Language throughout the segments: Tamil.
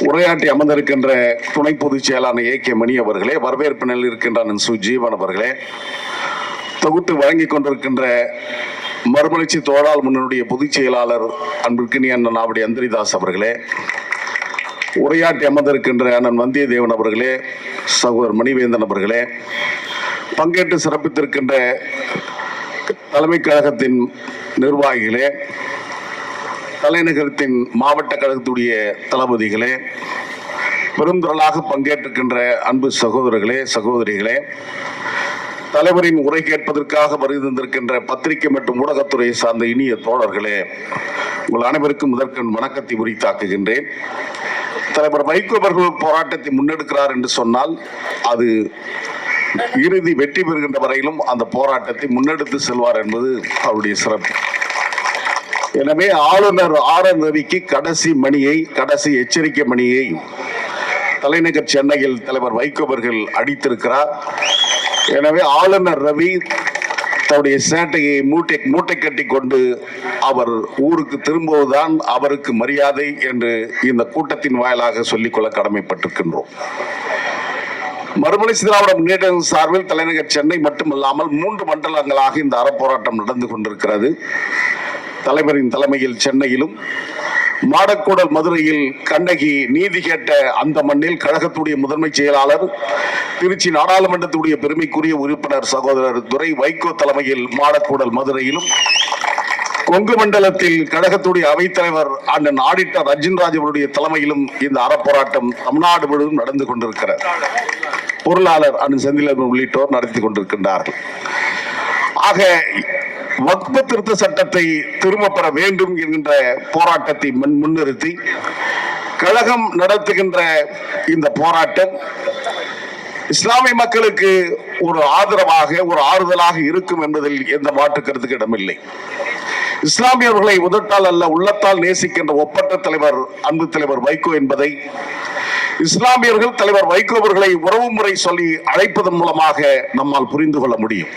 உரையாற்றி அமர்ந்திருக்கின்ற துணை பொதுச் செயலாளர் ஏ கே மணி அவர்களே வரவேற்பு இருக்கின்ற அண்ணன் சு ஜீவன் அவர்களே தொகுத்து வழங்கிக் கொண்டிருக்கின்ற மறுமலர்ச்சி தோழால் முன்னனுடைய பொதுச் செயலாளர் அன்பிற்கினி அண்ணன் ஆவடி அந்திரிதாஸ் அவர்களே உரையாற்றி அமர்ந்திருக்கின்ற அண்ணன் வந்தியத்தேவன் அவர்களே சகோதர் மணிவேந்தன் அவர்களே பங்கேற்று சிறப்பித்திருக்கின்ற தலைமை கழகத்தின் நிர்வாகிகளே தலைநகரத்தின் மாவட்ட கழகத்துடைய தளபதிகளே பெருந்திரளாக பங்கேற்றிருக்கின்ற அன்பு சகோதரர்களே சகோதரிகளே தலைவரின் உரை கேட்பதற்காக வருகை தந்திருக்கின்ற பத்திரிகை மற்றும் ஊடகத்துறையை சார்ந்த இனிய தோழர்களே உங்கள் அனைவருக்கும் முதற்கண் வணக்கத்தை உரித்தாக்குகின்றேன். தலைவர் வைகோ அவர்கள் போராட்டத்தை முன்னெடுக்கிறார் என்று சொன்னால் அது இறுதி வெற்றி பெறுகின்ற வரையிலும் அந்த போராட்டத்தை முன்னெடுத்து செல்வார் என்பது அவருடைய சிறப்பு. எனவே ஆளுநர் ஆர் என் ரவிக்கு கடைசி மணியை கடைசி எச்சரிக்கை மணியை தலைநகர் சென்னையில் தலைவர் வைகோ அவர்கள் அடித்திருக்கிறார். எனவே ஆளுநர் ரவி தன்னுடைய சேட்டையை மூட்டை மூட்டை கட்டி கொண்டு அவர் ஊருக்கு திரும்புவதுதான் அவருக்கு மரியாதை என்று இந்த கூட்டத்தின் வாயிலாக சொல்லிக்கொள்ள கடமைப்பட்டிருக்கின்றோம். மறுமலை திராவிட முன்னேற்றம் சார்பில் தலைநகர் சென்னை மட்டுமல்லாமல் மூன்று மண்டலங்களாக இந்த அறப்போராட்டம் நடந்து கொண்டிருக்கிறது. தலைவரின் தலைமையில் சென்னையிலும் மாடக்கூடல் மதுரையில் கண்ணகி நீதி கேட்ட அந்த மண்ணில் கழகத்துடைய முதன்மை செயலாளர் திருச்சி நாடாளுமன்றத்துடைய பெருமைக்குரிய உறுப்பினர் சகோதரர் துரை வைகோ தலைமையில் மாடக்கூடல் மதுரையிலும் கொங்கு மண்டலத்தில் கழகத்துடைய அவைத்தலைவர் அண்ணன் ஆடிட்டர் அர்ஜுன்ராஜ் அவருடைய தலைமையிலும் இந்த அறப்போராட்டம் தமிழ்நாடு முழுவதும் நடந்து கொண்டிருக்கிறார் பொருளாளர் அண்ணன் செந்திலன் உள்ளிட்டோர் நடத்தி கொண்டிருக்கின்றார்கள். ஆக வக்ப திருத்த சட்டத்தை திரும்ப பெற வேண்டும் என்கின்ற போராட்டத்தை முன் முன்னிறுத்தி கழகம் நடத்துகின்ற இந்த போராட்டம் இஸ்லாமிய மக்களுக்கு ஒரு ஆதரவாக ஒரு ஆறுதலாக இருக்கும் என்பதில் எந்த மாற்று கருத்துக்கு இடமில்லை. இஸ்லாமியர்களை உதட்டால் அல்ல உள்ளத்தால் நேசிக்கின்ற ஒப்பற்ற தலைவர் அன்பு தலைவர் வைகோ என்பதை இஸ்லாமியர்கள் தலைவர் வைகோ அவர்களை உறவுமுறை சொல்லி அழைப்பதன் மூலமாக நம்மால் புரிந்து கொள்ள முடியும்.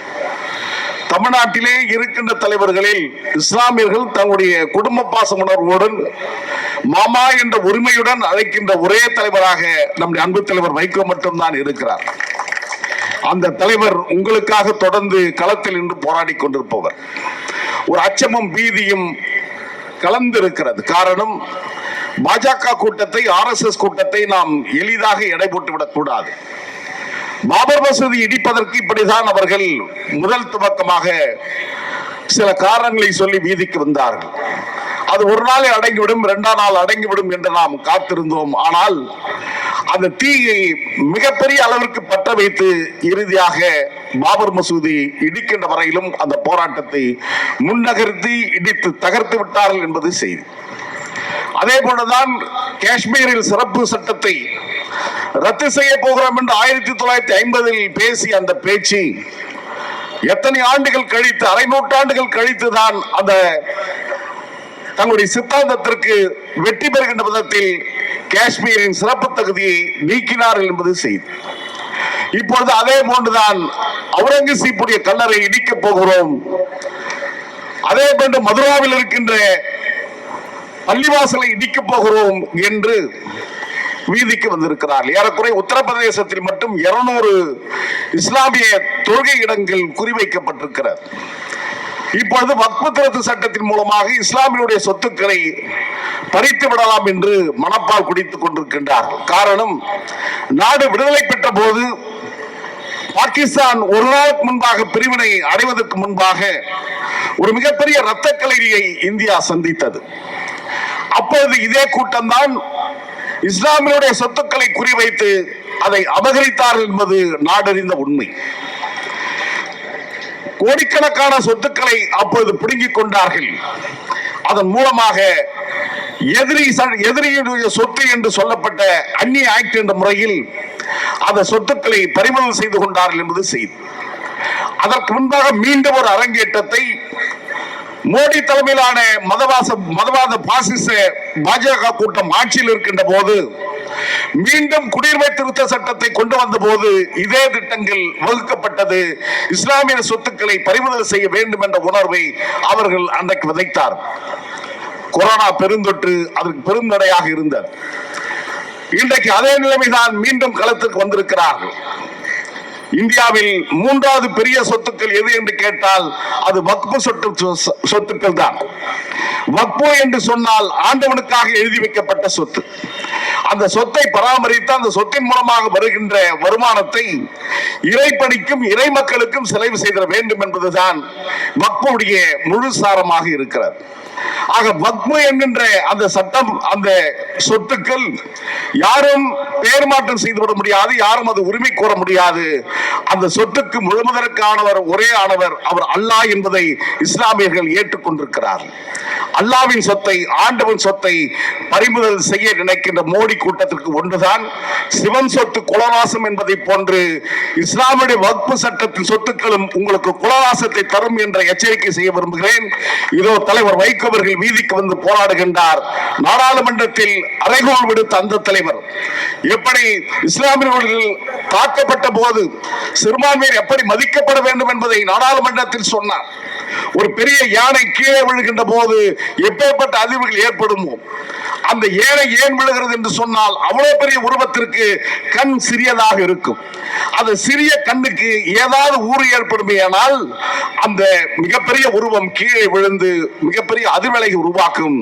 தமிழ்நாட்டிலே இருக்கின்ற தலைவர்களில் இஸ்லாமியர்கள் தங்களுடைய குடும்ப பாச உணர்வோடு மாமா என்ற உரிமையுடன் அழைக்கின்ற ஒரே தலைவராக நம்முடைய அன்பு தலைவர் வைகோ மட்டும்தான் இருக்கிறார். அந்த தலைவர் உங்களுக்காக தொடர்ந்து களத்தில் நின்று போராடி கொண்டிருப்பவர். ஒரு அச்சமும் பீதியும் கலந்து இருக்கிறது காரணம் பாஜக கூட்டத்தை ஆர்எஸ்எஸ் கூட்டத்தை நாம் எளிதாக எடை போட்டு விடக்கூடாது பாபர் மசூதி இடிப்பதற்கு இப்படிதான் அவர்கள் முதல் துவக்கமாக சில காரணங்களை சொல்லி வீதிக்கு வந்தார்கள். அது ஒரு நாளை அடங்கிவிடும் இரண்டாம் நாள் அடங்கிவிடும் என்று நாம் காத்திருந்தோம். ஆனால் அந்த தீயை மிகப்பெரிய அளவிற்கு பற்ற வைத்து இறுதியாக பாபர் மசூதி இடிக்கின்ற வரையிலும் அந்த போராட்டத்தை முன்னகர்த்தி இடித்து தகர்த்து விட்டார்கள் என்பது செய்தி. அதே போலதான் காஷ்மீரில் சிறப்பு சட்டத்தை ரத்து செய்ய போகிறோம் என்று ஆயிரத்தி தொள்ளாயிரத்தி ஐம்பதில் பேசிய அந்த பேச்சு எத்தனை ஆண்டுகள் கழித்து அரை நூற்றாண்டுகள் கழித்து தான் அந்த தங்களுடைய சித்தாந்தத்திற்கு வெற்றி பெறுகின்ற விதத்தில் காஷ்மீரின் சிறப்பு தகுதியை நீக்கினார்கள் என்பது செய்தி. இப்பொழுது அதே போன்றுதான் அவுரங்கசீப்புடைய கல்லறை இடிக்கப் போகிறோம். அதே போன்று மதுராவில் இருக்கின்ற பள்ளிவாசலை இடிக்கப் போகிறோம் என்று வீதிக்கு வந்திருக்கிறார் ஏறக்குறைய உத்தரப்பிரதேசத்தில் மட்டும் இருநூறு இஸ்லாமிய தொழுகை இடங்கள் குறிவைக்கப்பட்டிருக்கிறது. இப்பொழுது வக்பு திருத்த சட்டத்தின் மூலமாக இஸ்லாமியுடைய சொத்துக்களை பறித்து விடலாம் என்று மனப்பால் குடித்துக் கொண்டிருக்கின்றார்கள். காரணம் நாடு விடுதலை பெற்ற போது பாகிஸ்தான் ஒரு நாளுக்கு முன்பாக பிரிவினை அடைவதற்கு முன்பாக ஒரு மிகப்பெரிய இரத்த கலரியை இந்தியா சந்தித்தது. அப்பொழுது இதே கூட்டம் தான் இஸ்லாமியுடைய சொத்துக்களை குறிவைத்து அதை அபகரித்தார்கள் என்பது நாடறிந்த உண்மை. கோடிக்கணக்கான சொத்துக்களை அப்பொழுது பிடுங்கிக் கொண்டார்கள். அதன் மூலமாக எதிரி எதிரியுடைய சொத்து என்று சொல்லப்பட்ட அந்நிய ஆக்ட் என்ற முறையில் அந்த சொத்துக்களை பறிமுதல் செய்து கொண்டார்கள் என்பது செய்தி. அதற்கு முன்பாக மீண்டும் ஒரு அரங்கேற்றத்தை மோடி தலைமையிலான மதவாச மதவாத பாசிச பாஜக கூட்டம் ஆட்சியில் இருக்கின்ற போது மீண்டும் குடியுரிமை திருத்த சட்டத்தை கொண்டு வந்த போது இதே திட்டங்கள் வகுக்கப்பட்டது. இஸ்லாமிய சொத்துக்களை பறிமுதல் செய்ய வேண்டும் என்ற உணர்வை அவர்கள் அன்றைக்கு விதைத்தார். கொரோனா பெருந்தொற்று அதற்கு பெருந்தடையாக இருந்தது. இன்றைக்கு அதே நிலைமைதான் மீண்டும் களத்திற்கு வந்திருக்கிறார்கள். இந்தியாவில் மூன்றாவது பெரிய சொத்துக்கள் எது என்று கேட்டால் அது வக்பு சொத்து சொத்துக்கள் தான். வக்பு என்று சொன்னால் ஆண்டவனுக்காக எழுதி வைக்கப்பட்ட சொத்து. அந்த சொத்தை பராமரித்து அந்த சொத்தின் மூலமாக வருகின்ற வருமானத்தை இறைப்பணிக்கும் இறை மக்களுக்கும் செலவு செய்திட வேண்டும் என்பதுதான் வக்புடைய முழு சாரமாக இருக்கிறது. ஆக வக்பு என்கின்ற அந்த சட்டம் அந்த சொத்துக்கள் யாரும் பெயர் மாற்றம் செய்துவிட முடியாது யாரும் அது உரிமை கோர முடியாது. அந்த சொத்துக்கு முழுவதற்கானவர் ஒரே ஆனவர் அவர் அல்லாஹ் என்பதை இஸ்லாமியர்கள் ஏற்றுக்கொண்டிருக்கிறார் அல்லாவின் சொத்தை ஆண்டவன் சொத்தை பறிமுதல் செய்ய நினைக்கின்ற மோடி கூட்டத்திற்கு ஒன்றுதான். சிவன் சொத்து குலவாசம் என்பதை போன்று இஸ்லாமிய வகுப்பு சட்டத்தின் சொத்துக்களும் உங்களுக்கு குலவாசத்தை தரும் என்ற எச்சரிக்கை செய்ய விரும்புகிறேன். இதோ தலைவர் வைகோ அவர்கள் வீதிக்கு வந்து போராடுகின்றார். நாடாளுமன்றத்தில் அறைகோள் விடுத்த அந்த தலைவர். எப்படி இஸ்லாமியர்கள் தாக்கப்பட்ட போது சிறுபான்மையர் எப்படி மதிக்கப்பட வேண்டும் என்பதை நாடாளுமன்றத்தில் சொன்னார். ஒரு பெரிய யானை கீழே விழுகின்ற போது எப்பேற்பட்ட அதிர்வுகள் ஏற்படுமோ அந்த ஏழை ஏன் விழுகிறது என்று சொன்னால் அவ்வளவு பெரிய உருவத்திற்கு கண் சிறியதாக இருக்கும். அந்த சிறிய கண்ணுக்கு ஏதாவது ஊறு ஏற்படுமையானால் அந்த மிகப்பெரிய உருவம் கீழே விழுந்து மிகப்பெரிய அதிர்வலை உருவாக்கும்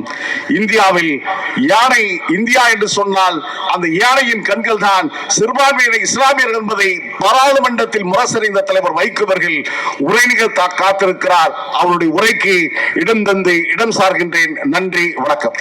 இந்தியாவில் யானை இந்தியா என்று சொன்னால் அந்த யானையின் கண்கள் தான் சிறுபான்மையின இஸ்லாமியர்கள் என்பதை பாராளுமன்றத்தில் முரசறிந்த தலைவர் வைக்குவர்கள் உரை நிகழ்த்த காத்திருக்கிறார். அவருடைய உரைக்கு இடம் தந்து இடம் சார்கின்றேன். நன்றி வணக்கம்.